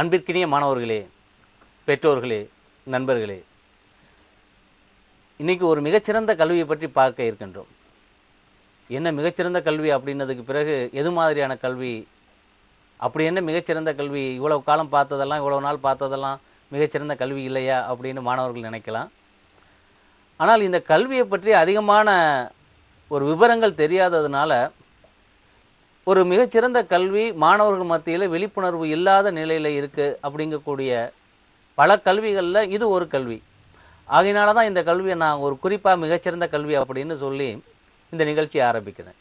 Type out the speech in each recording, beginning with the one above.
அன்பிற்கினிய மாணவர்களே பெற்றோர்களே நண்பர்களே இன்றைக்கி ஒரு மிகச்சிறந்த கல்வியை பற்றி பார்க்க இருக்கின்றோம். என்ன மிகச்சிறந்த கல்வி அப்படின்னதுக்கு பிறகு எது மாதிரியான கல்வி அப்படி என்ன மிகச்சிறந்த கல்வி இவ்வளவு காலம் பார்த்ததெல்லாம் இவ்வளவு நாள் பார்த்ததெல்லாம் மிகச்சிறந்த கல்வி இல்லையா அப்படின்னு மாணவர்கள் நினைக்கலாம். ஆனால் இந்த கல்வியை பற்றி அதிகமான ஒரு விவரங்கள் தெரியாததுனால ஒரு மிகச்சிறந்த கல்வி மாணவர்கள் மத்தியில் விழிப்புணர்வு இல்லாத நிலையில் இருக்குது அப்படிங்கக்கூடிய பல கல்விகளில் இது ஒரு கல்வி. ஆகையினால தான் இந்த கல்வியை நான் ஒரு குறிப்பாக மிகச்சிறந்த கல்வி அப்படின்னு சொல்லி இந்த நிகழ்ச்சியை ஆரம்பிக்கிறேன்.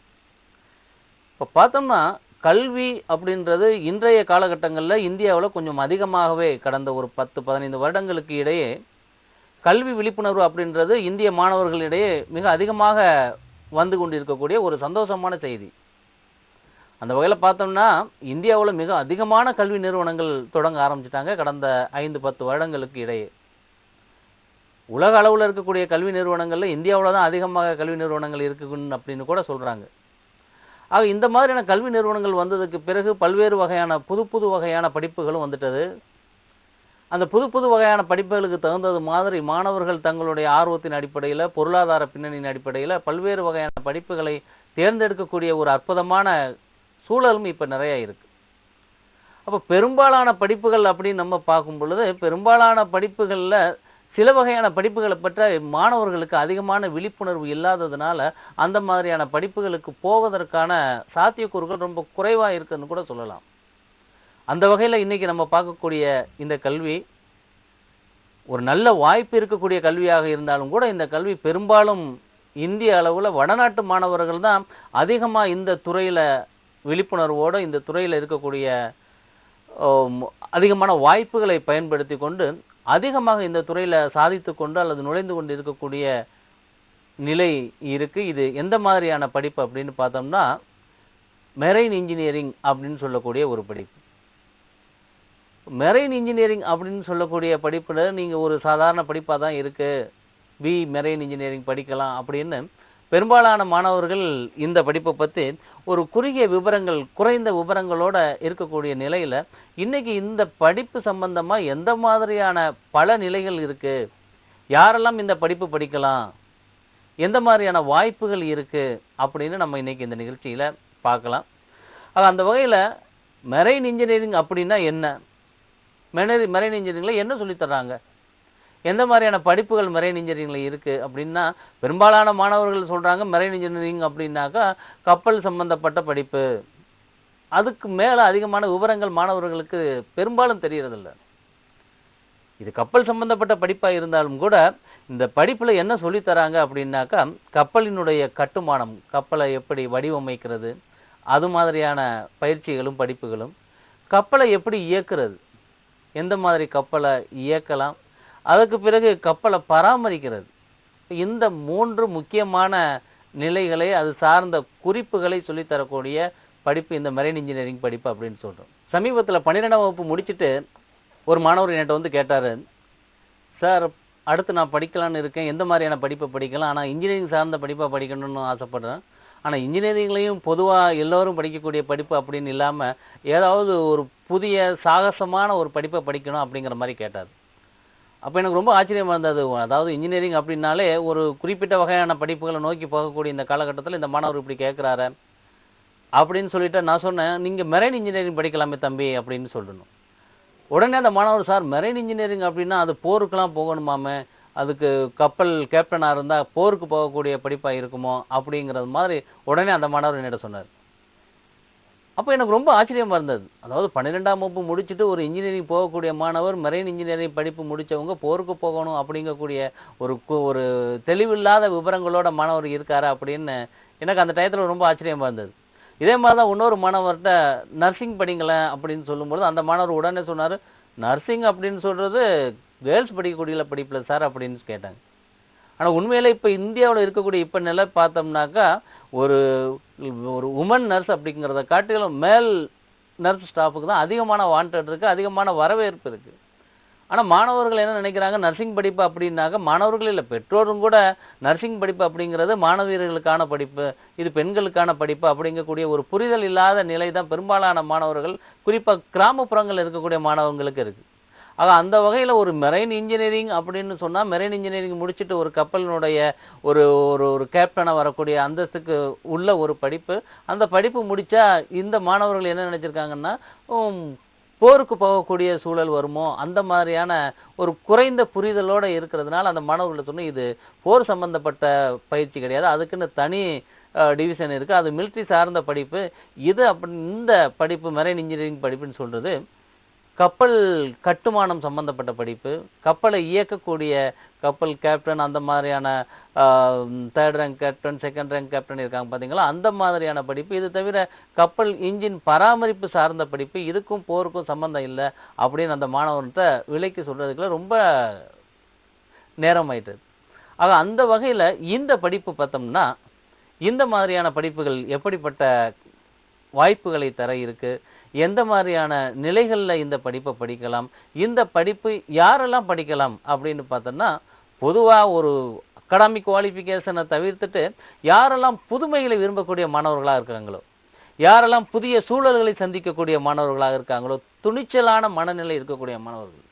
இப்போ பார்த்தோம்னா கல்வி அப்படின்றது இன்றைய காலகட்டங்களில் இந்தியாவில் கொஞ்சம் அதிகமாகவே கடந்த ஒரு பத்து பதினைந்து வருடங்களுக்கு இடையே கல்வி விழிப்புணர்வு அப்படின்றது இந்திய மாணவர்களிடையே மிக அதிகமாக வந்து கொண்டிருக்கக்கூடிய ஒரு சந்தோஷமான செய்தி. அந்த வகையில் பார்த்தோம்னா இந்தியாவில் மிக அதிகமான கல்வி நிறுவனங்கள் தொடங்க ஆரம்பிச்சிட்டாங்க கடந்த ஐந்து பத்து வருடங்களுக்கு இடையே. உலக அளவில் இருக்கக்கூடிய கல்வி நிறுவனங்களில் இந்தியாவில் தான் அதிகமாக கல்வி நிறுவனங்கள் இருக்குன்னு அப்படின்னு கூட சொல்கிறாங்க ஆக இந்த மாதிரியான கல்வி நிறுவனங்கள் வந்ததுக்கு பிறகு பல்வேறு வகையான புது புது வகையான படிப்புகளும் வந்துட்டது. அந்த புது புது வகையான படிப்புகளுக்கு தகுந்தது மாதிரி மாணவர்கள் தங்களுடைய ஆர்வத்தின் அடிப்படையில் பொருளாதார பின்னணியின் அடிப்படையில் பல்வேறு வகையான படிப்புகளை தேர்ந்தெடுக்கக்கூடிய ஒரு அற்புதமான சூழலும் இப்போ நிறையா இருக்குது அப்போ பெரும்பாலான படிப்புகள் அப்படின்னு நம்ம பார்க்கும் பொழுது பெரும்பாலான படிப்புகளில் சில வகையான படிப்புகளை பற்றி மாணவர்களுக்கு அதிகமான விழிப்புணர்வு இல்லாததுனால அந்த மாதிரியான படிப்புகளுக்கு போவதற்கான சாத்தியக்கூறுகள் ரொம்ப குறைவாக இருக்குன்னு கூட சொல்லலாம். அந்த வகையில் இன்றைக்கி நம்ம பார்க்கக்கூடிய இந்த கல்வி ஒரு நல்ல வாய்ப்பு இருக்கக்கூடிய கல்வியாக இருந்தாலும் கூட இந்த கல்வி பெரும்பாலும் இந்திய அளவில் வடநாட்டு மாணவர்கள் தான் அதிகமாக இந்த துறையில் விழிப்புணர்வோடு இந்த துறையில் இருக்கக்கூடிய அதிகமான வாய்ப்புகளை பயன்படுத்தி கொண்டு அதிகமாக இந்த துறையில் சாதித்து கொண்டு அல்லது நுழைந்து கொண்டு இருக்கக்கூடிய நிலை இருக்குது இது எந்த மாதிரியான படிப்பு அப்படின்னு பார்த்தோம்னா மெரைன் இன்ஜினியரிங் அப்படின்னு சொல்லக்கூடிய ஒரு படிப்பு. மெரைன் இன்ஜினியரிங் அப்படின்னு சொல்லக்கூடிய படிப்பில் நீங்கள் ஒரு சாதாரண படிப்பாக தான் இருக்குது பி மெரைன் இன்ஜினியரிங் படிக்கலாம் அப்படின்னு பெரும்பாலான மாணவர்கள் இந்த படிப்பை பற்றி ஒரு குறுகிய விவரங்கள் குறைந்த விவரங்களோட இருக்கக்கூடிய நிலையில் இன்றைக்கி இந்த படிப்பு சம்பந்தமாக எந்த மாதிரியான பல நிலைகள் இருக்குது யாரெல்லாம் இந்த படிப்பு படிக்கலாம்? எந்த மாதிரியான வாய்ப்புகள் இருக்குது அப்படின்னு நம்ம இன்றைக்கி இந்த நிகழ்ச்சியில் பார்க்கலாம். ஆக அந்த வகையில் மெரைன் இன்ஜினியரிங் அப்படின்னா என்ன? மெனரி மெரைன் இன்ஜினியரிங்கில் என்ன சொல்லித்தர்றாங்க எந்த மாதிரியான படிப்புகள் மெரைன் இன்ஜினியரிங்கில் இருக்குது அப்படின்னா பெரும்பாலான மாணவர்கள் சொல்கிறாங்க மெரைன் இன்ஜினியரிங் அப்படின்னாக்கா கப்பல் சம்பந்தப்பட்ட படிப்பு. அதுக்கு மேலே அதிகமான விவரங்கள் மாணவர்களுக்கு பெரும்பாலும் தெரியறதில்ல. இது கப்பல் சம்பந்தப்பட்ட படிப்பாக இருந்தாலும் கூட இந்த படிப்பில் என்ன சொல்லித் தராங்க அப்படின்னாக்கா கப்பலினுடைய கட்டுமானம் கப்பலை எப்படி வடிவமைக்கிறது அது மாதிரியான பயிற்சிகளும் படிப்புகளும் கப்பலை எப்படி இயக்கிறது எந்த மாதிரி கப்பலை இயக்கலாம் அதற்கு பிறகு கப்பலை பராமரிக்கிறது. இந்த மூன்று முக்கியமான நிலைகளை அது சார்ந்த குறிப்புகளை சொல்லித் தரக்கூடிய படிப்பு இந்த மெரைன் இன்ஜினியரிங் படிப்பு அப்படின்னு சொல்கிறோம் சமீபத்தில் பன்னிரெண்டாம் வகுப்பு முடிச்சுட்டு ஒரு மாணவர் என்கிட்ட வந்து கேட்டார் சார் அடுத்து நான் படிக்கலான்னு இருக்கேன். எந்த மாதிரியான படிப்பை படிக்கலாம்? ஆனால் இன்ஜினியரிங் சார்ந்த படிப்பை படிக்கணும்னு ஆசைப்படுறேன். ஆனால் இன்ஜினியரிங்லேயும் பொதுவாக எல்லோரும் படிக்கக்கூடிய படிப்பு அப்படின்னு இல்லாமல் ஏதாவது ஒரு புதிய சாகசமான ஒரு படிப்பை படிக்கணும் அப்படிங்கிற மாதிரி கேட்டார். அப்போ எனக்கு ரொம்ப ஆச்சரியமாக இருந்தது. அதாவது இன்ஜினியரிங் அப்படின்னாலே ஒரு குறிப்பிட்ட வகையான படிப்புகளை நோக்கி போகக்கூடிய இந்த காலகட்டத்தில் இந்த மாணவர் இப்படி கேட்குறாரு அப்படின்னு சொல்லிட்டு நான் சொன்னேன் நீங்கள் மெரைன் இன்ஜினியரிங் படிக்கலாமே தம்பி அப்படின்னு சொல்லணும். உடனே அந்த மாணவர் சார் மெரைன் இன்ஜினியரிங் அப்படின்னா அது போருக்கெலாம் போகணுமாமே? அதுக்கு கப்பல் கேப்டனாக இருந்தால் போருக்கு போகக்கூடிய படிப்பாக இருக்குமோ? அப்படிங்கிறது மாதிரி உடனே அந்த மாணவர் என்னிட சொன்னார். அப்போ எனக்கு ரொம்ப ஆச்சரியமாக இருந்தது. அதாவது பன்னிரெண்டாம் வகுப்பு முடிச்சுட்டு ஒரு இன்ஜினியரிங் போகக்கூடிய மாணவர் மெரைன் இன்ஜினியரிங் படிப்பு முடித்தவங்க போருக்கு போகணும் அப்படிங்கக்கூடிய ஒரு ஒரு தெளிவில்லாத விவரங்களோட மாணவர் இருக்காரு அப்படின்னு எனக்கு அந்த டயத்தில் ரொம்ப ஆச்சரியமாக இருந்தது. இதே மாதிரி தான் இன்னொரு மாணவர்கிட்ட நர்சிங் படிங்களேன் அப்படின்னு சொல்லும்பொழுது அந்த மாணவர் உடனே சொன்னார் நர்சிங் அப்படின்னு சொல்கிறது கேர்ள்ஸ் படிக்கக்கூடிய படிப்பில் சார் அப்படின்னு கேட்டாங்க. ஆனால் உண்மையில் இப்போ இந்தியாவில் இருக்கக்கூடிய இப்போ நிலை பார்த்தோம்னாக்கா ஒரு ஒரு உமன் நர்ஸ் அப்படிங்கிறத காட்டிலும் மேல் நர்ஸ் ஸ்டாஃபுக்கு தான் அதிகமான வாண்டட் இருக்குது அதிகமான வரவேற்பு இருக்குது ஆனால் மாணவர்கள் என்ன நினைக்கிறாங்க நர்சிங் படிப்பு அப்படின்னாக்க மாணவர்கள் இல்லை பெற்றோரும் கூட நர்சிங் படிப்பு அப்படிங்கிறது மாணவியர்களுக்கான படிப்பு இது பெண்களுக்கான படிப்பு அப்படிங்கக்கூடிய ஒரு புரிதல் இல்லாத நிலை தான் பெரும்பாலான மாணவர்கள் குறிப்பாக கிராமப்புறங்களில் இருக்கக்கூடிய மாணவர்களுக்கு இருக்குது ஆக அந்த வகையில் ஒரு மெரைன் இன்ஜினியரிங் அப்படின்னு சொன்னால் மெரைன் இன்ஜினியரிங் முடிச்சுட்டு ஒரு கப்பலினுடைய ஒரு ஒரு ஒரு கேப்டனாக வரக்கூடிய அந்தஸ்துக்கு உள்ள ஒரு படிப்பு. அந்த படிப்பு முடித்தா இந்த மாணவர்கள் என்ன நினச்சிருக்காங்கன்னா போருக்கு போகக்கூடிய சூழல் வருமோ? அந்த மாதிரியான ஒரு குறைந்த புரிதலோடு இருக்கிறதுனால அந்த மாணவர்களை சொன்ன இது போர் சம்பந்தப்பட்ட பயிற்சி கிடையாது. அதுக்குன்னு தனி டிவிஷன் இருக்குது அது மிலிட்ரி சார்ந்த படிப்பு. இது அப்படி இந்த படிப்பு மெரைன் இன்ஜினியரிங் படிப்புன்னு சொல்கிறது கப்பல் கட்டுமானம் சம்பந்தப்பட்ட படிப்பு கப்பலை இயக்கக்கூடிய கப்பல் கேப்டன் அந்த மாதிரியான third rank captain second rank captain இருக்காங்க பார்த்தீங்களா அந்த மாதிரியான படிப்பு. இது தவிர கப்பல் இன்ஜின் பராமரிப்பு சார்ந்த படிப்பு இதுக்கும் போருக்கும் சம்மந்தம் இல்லை அப்படின்னு அந்த மாணவர்கிட்ட விலைக்கு சொல்கிறதுக்குள்ள ரொம்ப நேரம் ஆயிட்டது ஆக அந்த வகையில் இந்த படிப்பு பார்த்தோம்னா இந்த மாதிரியான படிப்புகள் எப்படிப்பட்ட வாய்ப்புகளை தர இருக்குது எந்த மாதிரியான நிலைகளில் இந்த படிப்பை படிக்கலாம் இந்த படிப்பு யாரெல்லாம் படிக்கலாம் அப்படின்னு பார்த்தோன்னா பொதுவாக ஒரு அகாடமிக் குவாலிஃபிகேஷனை தவிர்த்துட்டு யாரெல்லாம் புதுமைகளை விரும்பக்கூடிய மாணவர்களாக இருக்காங்களோ யாரெல்லாம் புதிய சூழல்களை சந்திக்கக்கூடிய மாணவர்களாக இருக்காங்களோ துணிச்சலான மனநிலை இருக்கக்கூடிய மாணவர்கள்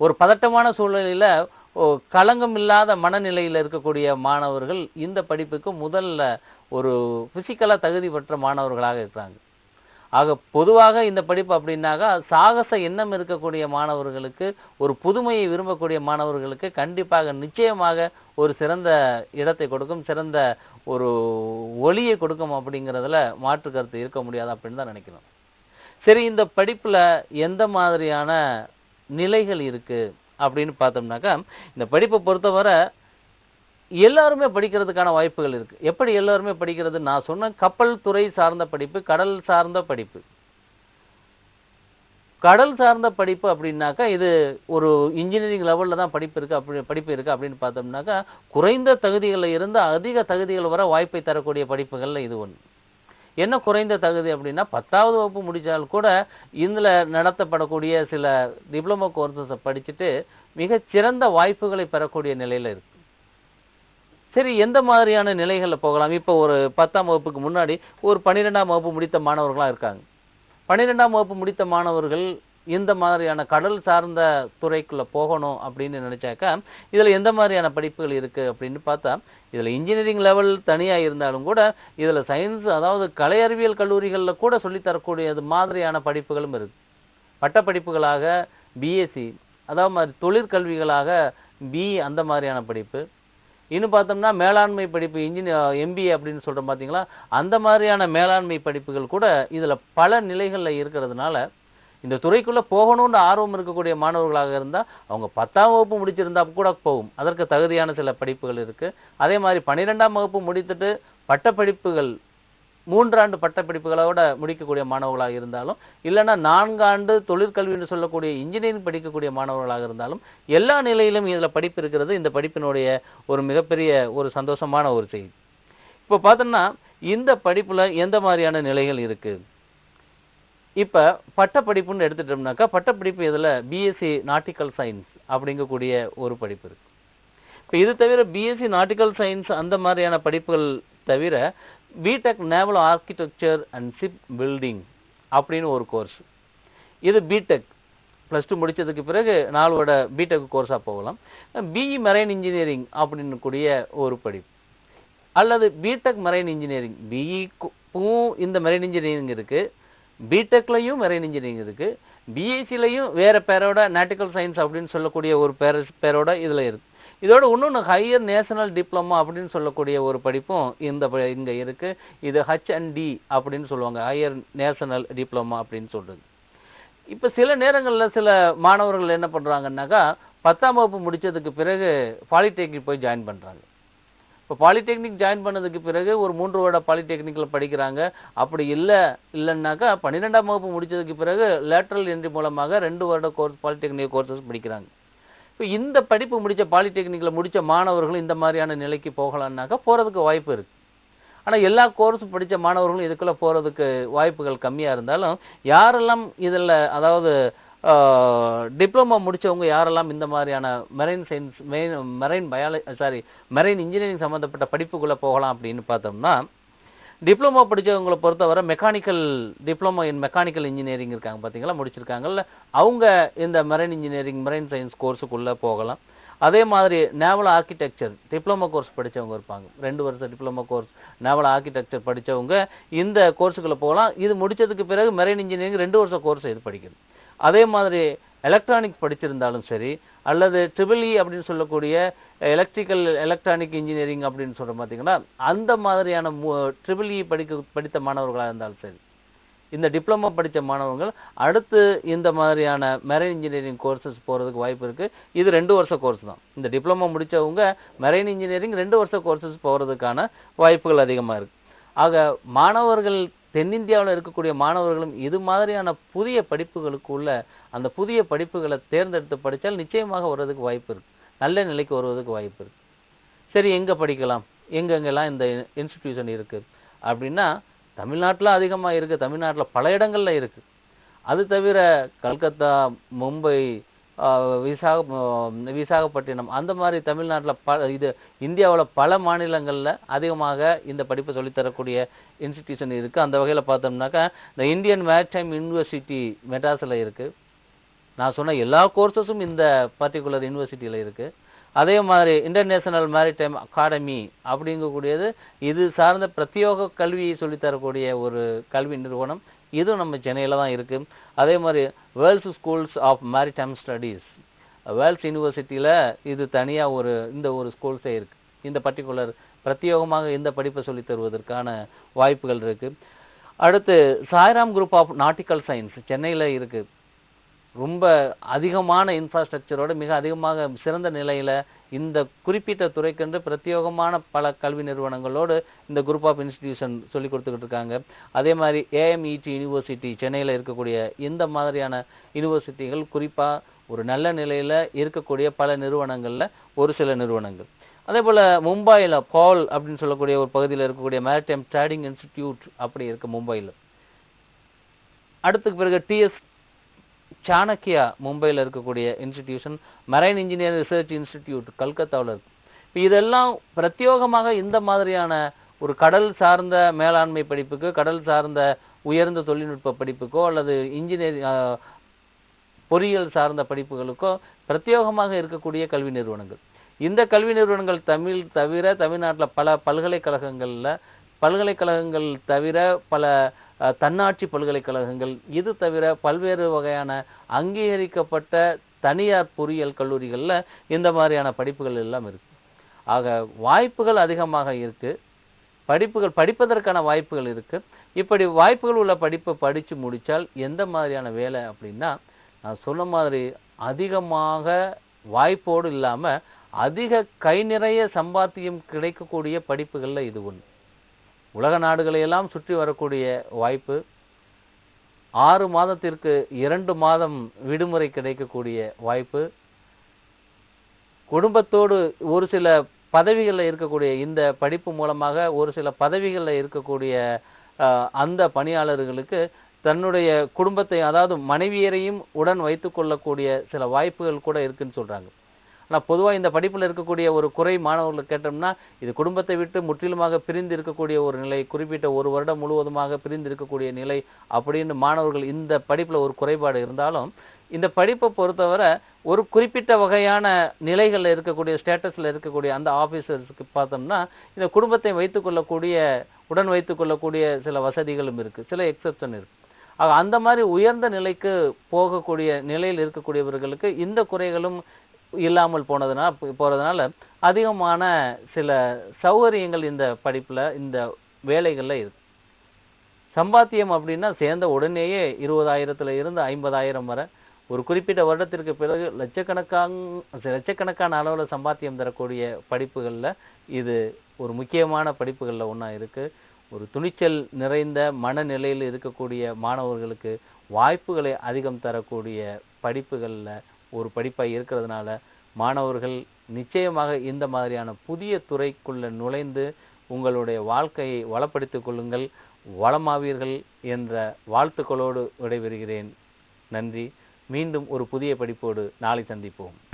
ஒரு பதட்டமான சூழ்நிலையில் களங்கம் இல்லாத மனநிலையில் இருக்கக்கூடிய மாணவர்கள் இந்த படிப்புக்கு முதல்ல ஒரு ஃபிசிக்கலாக தகுதி பெற்ற மாணவர்களாக இருக்கிறாங்க. ஆக பொதுவாக இந்த படிப்பு அப்படின்னாக்கா சாகச எண்ணம் இருக்கக்கூடிய மாணவர்களுக்கு ஒரு புதுமையை விரும்பக்கூடிய மாணவர்களுக்கு கண்டிப்பாக நிச்சயமாக ஒரு சிறந்த இடத்தை கொடுக்கும் சிறந்த ஒரு ஒளியை கொடுக்கும் அப்படிங்கிறதுல மாற்று கருத்து இருக்க முடியாது அப்படின்னு தான் நினைக்கிறோம் சரி இந்த படிப்பில் எந்த மாதிரியான நிலைகள் இருக்குது அப்படின்னு பார்த்தோம்னாக்கா இந்த படிப்பை பொறுத்தவரை எல்லாருமே படிக்கிறதுக்கான வாய்ப்புகள் இருக்குது எப்படி எல்லாருமே படிக்கிறது? நான் சொன்ன கப்பல் துறை சார்ந்த படிப்பு கடல் சார்ந்த படிப்பு. கடல் சார்ந்த படிப்பு அப்படின்னாக்கா இது ஒரு இன்ஜினியரிங் லெவலில் தான் படிப்பு இருக்குது அப்படி படிப்பு இருக்குது அப்படின்னு பார்த்தோம்னாக்கா குறைந்த தகுதிகளில் இருந்து அதிக தகுதிகள் வர வாய்ப்பை தரக்கூடிய படிப்புகளில் இது ஒன்று என்ன குறைந்த தகுதி அப்படின்னா பத்தாவது வகுப்பு முடித்தால் கூட இதில் நடத்தப்படக்கூடிய சில டிப்ளமோ கோர்சஸை படிச்சுட்டு மிகச்சிறந்த வாய்ப்புகளை பெறக்கூடிய நிலையில் இருக்குது சரி எந்த மாதிரியான நிலைகளில் போகலாம்? இப்போ ஒரு பத்தாம் வகுப்புக்கு முன்னாடி ஒரு பன்னிரெண்டாம் வகுப்பு முடித்த மாணவர்களாக இருக்காங்க. பன்னிரெண்டாம் வகுப்பு முடித்த மாணவர்கள் இந்த மாதிரியான கடல் சார்ந்த துறைக்குள்ளே போகணும் அப்படின்னு நினச்சாக்கா இதில் எந்த மாதிரியான படிப்புகள் இருக்குது அப்படின்னு பார்த்தா இதில் இன்ஜினியரிங் லெவல் தனியாக இருந்தாலும் கூட இதில் சயின்ஸ் அதாவது கலை அறிவியல் கல்லூரிகளில் கூட சொல்லித்தரக்கூடியது மாதிரியான படிப்புகளும் இருக்குது பட்டப்படிப்புகளாக பிஎஸ்சி அதாவது மாதிரி தொழிற்கல்விகளாக பி அந்த மாதிரியான படிப்பு. இன்னும் பார்த்தோம்னா மேலாண்மை படிப்பு இன்ஜினியர் எம்பிஏ அப்படின்னு சொல்கிறோம் பார்த்தீங்களா? அந்த மாதிரியான மேலாண்மை படிப்புகள் கூட இதில் பல நிலைகளில் இருக்கிறதுனால இந்த துறைக்குள்ளே போகணும்னு ஆர்வம் இருக்கக்கூடிய மாணவர்களாக இருந்தால் அவங்க பத்தாம் வகுப்பு முடிச்சிருந்தா கூட போகும். அதற்கு தகுதியான சில படிப்புகள் இருக்குது அதே மாதிரி பன்னிரெண்டாம் வகுப்பு முடித்துட்டு பட்டப்படிப்புகள் மூன்றாண்டு பட்டப்படிப்புகளோட முடிக்கக்கூடிய மாணவர்களாக இருந்தாலும் இல்லைன்னா நான்காண்டு தொழிற்கல்வி என்று சொல்லக்கூடிய இன்ஜினியரிங் படிக்கக்கூடிய மாணவர்களாக இருந்தாலும் எல்லா நிலையிலும் இதில் படிப்பு இருக்கிறது. இந்த படிப்பினுடைய ஒரு மிகப்பெரிய ஒரு சந்தோஷமான ஒரு செய்தி. இப்போ பார்த்தோம்னா இந்த படிப்பில் எந்த மாதிரியான நிலைகள் இருக்குது இப்போ பட்டப்படிப்புன்னு எடுத்துட்டோம்னாக்கா பட்டப்படிப்பு இதில் பிஎஸ்சி நாட்டிக்கல் சயின்ஸ் அப்படிங்கக்கூடிய ஒரு படிப்பு இருக்குது இப்போ இது தவிர பிஎஸ்சி நாட்டிக்கல் சயின்ஸ் அந்த மாதிரியான படிப்புகள் தவிர B Tech naval architecture and ship building அப்படின்னு ஒரு கோர்ஸ் இது பிடெக் ப்ளஸ் டூ முடித்ததுக்கு பிறகு நாளோட பிடெக் கோர்ஸாக போகலாம். பிஇ மெரைன் இன்ஜினியரிங் அப்படின்னு கூடிய ஒரு படிப்பு. அல்லது பிடெக் மெரைன் இன்ஜினியரிங் பிஇக்கும் இந்த மெரைன் இன்ஜினியரிங் இருக்குது பிடெக்லையும் மெரைன் இன்ஜினியரிங் இருக்குது பிஎஸ்சிலையும் வேறு பேரோட நாட்டிக்கல் சயின்ஸ் அப்படின்னு சொல்லக்கூடிய ஒரு பேர பேரோட இதில் இருக்குது இதோட இன்னொன்று ஹையர் நேஷனல் டிப்ளமா அப்படின்னு சொல்லக்கூடிய ஒரு படிப்பும் இந்த ப- இருக்குது இது ஹச் அண்ட் டி அப்படின்னு சொல்லுவாங்க. ஹையர் நேஷனல் டிப்ளமா அப்படின்னு சொல்கிறது இப்போ சில நேரங்களில் சில மாணவர்கள் என்ன பண்ணுறாங்கன்னாக்கா பத்தாம் வகுப்பு முடித்ததுக்கு பிறகு பாலிடெக்னிக் போய் ஜாயின் பண்ணுறாங்க இப்போ பாலிடெக்னிக் ஜாயின் பண்ணதுக்கு பிறகு ஒரு மூன்று வருட பாலிடெக்னிக்கில் படிக்கிறாங்க. அப்படி இல்லை இல்லைன்னாக்கா பன்னிரெண்டாம் வகுப்பு முடிச்சதுக்கு பிறகு லேட்ரல் என்ட்ரி மூலமாக ரெண்டு வருட கோர்ஸ் பாலிடெக்னிக் கோர்சஸ் படிக்கிறாங்க. இப்போ இந்த படிப்பு முடித்த பாலிடெக்னிக்கில் முடித்த மாணவர்களும் இந்த மாதிரியான நிலைக்கு போகலான்னாக்கா போகிறதுக்கு வாய்ப்பு இருக்குது ஆனால் எல்லா கோர்ஸ் படித்த மாணவர்களும் இதுக்குள்ளே போகிறதுக்கு வாய்ப்புகள் கம்மியாக இருந்தாலும் யாரெல்லாம் இதில் அதாவது டிப்ளமோ முடித்தவங்க யாரெல்லாம் இந்த மாதிரியான marine science main marine biology sorry marine engineering சம்மந்தப்பட்ட படிப்புக்குள்ளே போகலாம் அப்படின்னு பார்த்தோம்னா டிப்ளமோ படித்தவங்களை பொறுத்தவரை mechanical diploma in mechanical engineering இருக்காங்க பார்த்தீங்களா முடிச்சிருக்காங்கல்ல. அவங்க இந்த மெரைன் இன்ஜினியரிங் மெரைன் சயின்ஸ் கோர்ஸுக்குள்ளே போகலாம். அதே மாதிரி நேவல் ஆர்கிடெக்சர் டிப்ளமோ கோர்ஸ் படிச்சவங்க இருப்பாங்க. ரெண்டு வருஷம் டிப்ளமோ கோர்ஸ் நேவல் ஆர்கிடெக்சர் படித்தவங்க இந்த கோர்ஸுக்குள்ளே போகலாம். இது முடிச்சதுக்கு பிறகு மெரைன் இன்ஜினியரிங் ரெண்டு வருஷம் கோர்ஸ் இது படிக்கணும் அதே மாதிரி எலக்ட்ரானிக் படிச்சிருந்தாலும் சரி அல்லது ட்ரிபிள்இ e அப்படின்னு சொல்லக்கூடிய எலக்ட்ரிக்கல் எலக்ட்ரானிக் இன்ஜினியரிங் அப்படின்னு சொல்கிற பார்த்தீங்கன்னா அந்த மாதிரியான ட்ரிபிள்இ e படிக்க படித்த மாணவர்களாக இருந்தாலும் சரி. இந்த டிப்ளமோ படித்த மாணவர்கள் அடுத்து இந்த மாதிரியான மெரைன் இன்ஜினியரிங் கோர்சஸ் போகிறதுக்கு வாய்ப்பு இருக்குது இது ரெண்டு வருஷ கோர்ஸ் தான். இந்த டிப்ளமோ முடித்தவங்க மெரைன் இன்ஜினியரிங் ரெண்டு வருஷ கோர்சஸ் போகிறதுக்கான வாய்ப்புகள் அதிகமாக இருக்குது ஆக மாணவர்கள் தென்னிந்தியாவில் இருக்கக்கூடிய மாணவர்களும் இது மாதிரியான புதிய படிப்புகளுக்குள்ள அந்த புதிய படிப்புகளை தேர்ந்தெடுத்து படித்தால் நிச்சயமாக வர்றதுக்கு வாய்ப்பு இருக்கு. நல்ல நிலைக்கு வருவதற்கு வாய்ப்பு இருக்கு. சரி எங்கே படிக்கலாம்? எங்கெங்கெல்லாம் இந்த இன்ஸ்டிடியூஷன் இருக்குது அப்படின்னா தமிழ்நாட்டில் அதிகமாக இருக்குது தமிழ்நாட்டில் பல இடங்களில் இருக்குது அது தவிர கல்கத்தா மும்பை விசாக விசாகப்பட்டினம். அந்த மாதிரி தமிழ்நாட்டில் ப இது இந்தியாவில் பல மாநிலங்களில் அதிகமாக இந்த படிப்பை சொல்லித்தரக்கூடிய இன்ஸ்டிடியூஷன் இருக்குது அந்த வகையில் பார்த்தோம்னாக்கா இந்த இந்தியன் மேரிடைம் யூனிவர்சிட்டி மெட்ராஸில் இருக்குது நான் சொன்ன எல்லா கோர்சஸும் இந்த பர்டிகுலர் யூனிவர்சிட்டியில் இருக்குது அதே மாதிரி இன்டர்நேஷனல் மேரிடைம் அகாடமி அப்படிங்கக்கூடியது இது சார்ந்த பிரத்யோக கல்வியை சொல்லித்தரக்கூடிய ஒரு கல்வி நிறுவனம். இதுவும் நம்ம சென்னையில் தான் இருக்குது அதே மாதிரி Vels schools of maritime studies Vels யூனிவர்சிட்டியில் இது தனியாக ஒரு இந்த ஒரு ஸ்கூல்ஸே இருக்குது இந்த பர்டிகுலர் பிரத்யேகமாக இந்த படிப்பை சொல்லித் தருவதற்கான வாய்ப்புகள் இருக்குது அடுத்து Sairam group of nautical science சென்னையில் இருக்குது ரொம்ப அதிகமான இன்ஃப்ராஸ்ட்ரக்சரோடு மிக அதிகமாக சிறந்த நிலையில் இந்த குறிப்பிட்ட துறைக்கென்று பிரத்யேகமான பல கல்வி நிறுவனங்களோடு இந்த குரூப் ஆஃப் இன்ஸ்டிடியூஷன் சொல்லி கொடுத்துக்கிட்டு இருக்காங்க. அதே மாதிரி ஏஎம்இடி யூனிவர்சிட்டி சென்னையில் இருக்கக்கூடிய இந்த மாதிரியான யூனிவர்சிட்டிகள் குறிப்பாக ஒரு நல்ல நிலையில் இருக்கக்கூடிய பல நிறுவனங்களில் ஒரு சில நிறுவனங்கள். அதே போல் மும்பையில் பால் அப்படின்னு சொல்லக்கூடிய ஒரு பகுதியில் இருக்கக்கூடிய மேரிடைம் ட்ரேடிங் இன்ஸ்டிடியூட் அப்படி இருக்குது மும்பையில். அடுத்துக்கு பிறகு டிஎஸ் சாணக்கியா மும்பையில் இருக்கக்கூடிய institution marine engineering research institute கல்கத்தாவில் இருக்கு. இப்போ இதெல்லாம் பிரத்யேகமாக இந்த மாதிரியான ஒரு கடல் சார்ந்த மேலாண்மை படிப்புக்கு கடல் சார்ந்த உயர்ந்த தொழில்நுட்ப படிப்புக்கோ அல்லது இன்ஜினியரிங் பொறியியல் சார்ந்த படிப்புகளுக்கோ பிரத்யேகமாக இருக்கக்கூடிய கல்வி நிறுவனங்கள். இந்த கல்வி நிறுவனங்கள் தமிழ் தவிர தமிழ்நாட்டில் பல பல்கலைக்கழகங்களில் பல்கலைக்கழகங்கள் தவிர பல தன்னாட்சி பல்கலைக்கழகங்கள் இது தவிர பல்வேறு வகையான அங்கீகரிக்கப்பட்ட தனியார் பொறியியல் கல்லூரிகளில் இந்த மாதிரியான படிப்புகள் எல்லாம் இருக்கு. ஆக வாய்ப்புகள் அதிகமாக இருக்கு. படிப்புகள் படிப்பதற்கான வாய்ப்புகள் இருக்கு. இப்படி வாய்ப்புகள் உள்ள படிப்பை படித்து முடித்தால் எந்த மாதிரியான வேலை அப்படின்னா நான் சொன்ன மாதிரி அதிகமாக வாய்ப்போடு இல்லாமல் அதிக கை நிறைய சம்பாத்தியம் கிடைக்கக்கூடிய படிப்புகளில் இது ஒன்று உலக நாடுகளையெல்லாம் சுற்றி வரக்கூடிய வாய்ப்பு ஆறு மாதத்திற்கு இரண்டு மாதம் விடுமுறை கிடைக்கக்கூடிய வாய்ப்பு குடும்பத்தோடு ஒரு சில பதவிகளில் இருக்கக்கூடிய இந்த படிப்பு மூலமாக ஒரு சில பதவிகளில் இருக்கக்கூடிய அந்த பணியாளர்களுக்கு தன்னுடைய குடும்பத்தை அதாவது மனைவியரையும் உடன் வைத்து கொள்ளக்கூடிய சில வாய்ப்புகள் கூட இருக்குன்னு சொல்கிறாங்க ஆனால் பொதுவாக இந்த படிப்பில் இருக்கக்கூடிய ஒரு குறை மாணவர்களுக்கு கேட்டோம்னா இது குடும்பத்தை விட்டு முற்றிலுமாக பிரிந்து இருக்கக்கூடிய ஒரு நிலை குறிப்பிட்ட ஒரு வருடம் முழுவதுமாக பிரிந்து இருக்கக்கூடிய நிலை அப்படின்னு மாணவர்கள் இந்த படிப்பில் ஒரு குறைபாடு இருந்தாலும் இந்த படிப்பை பொறுத்தவரை ஒரு குறிப்பிட்ட வகையான நிலைகளில் இருக்கக்கூடிய ஸ்டேட்டஸில் இருக்கக்கூடிய அந்த ஆஃபீஸர்ஸ்க்கு பார்த்தோம்னா இந்த குடும்பத்தை வைத்துக்கொள்ளக்கூடிய உடன் வைத்துக்கொள்ளக்கூடிய சில வசதிகளும் இருக்குது சில எக்ஸப்ஷன் இருக்குது ஆக அந்த மாதிரி உயர்ந்த நிலைக்கு போகக்கூடிய நிலையில் இருக்கக்கூடியவர்களுக்கு இந்த குறைகளும் இல்லாமல் போனதுனா போகிறதுனால அதிகமான சில சௌகரியங்கள் இந்த படிப்பில் இந்த வேலைகளில் இருக்கு. சம்பாத்தியம் அப்படின்னா சேர்ந்த உடனேயே இருபதாயிரத்துல இருந்து ஐம்பதாயிரம் வரை. ஒரு குறிப்பிட்ட வருடத்திற்கு பிறகு லட்சக்கணக்கான லட்சக்கணக்கான அளவில் சம்பாத்தியம் தரக்கூடிய படிப்புகளில் இது ஒரு முக்கியமான படிப்புகளில் ஒன்றா இருக்குது ஒரு துணிச்சல் நிறைந்த மனநிலையில் இருக்கக்கூடிய மாணவர்களுக்கு வாய்ப்புகளை அதிகம் தரக்கூடிய படிப்புகளில் ஒரு படிப்பாக இருக்கிறதுனால மாணவர்கள் நிச்சயமாக இந்த மாதிரியான புதிய துறைக்குள்ளே நுழைந்து உங்களுடைய வாழ்க்கையை வளப்படுத்திக் கொள்ளுங்கள். வளமாவீர்கள் என்ற வாழ்த்துக்களோடு விடைபெறுகிறேன். நன்றி. மீண்டும் ஒரு புதிய படிப்போடு நாளை சந்திப்போம்.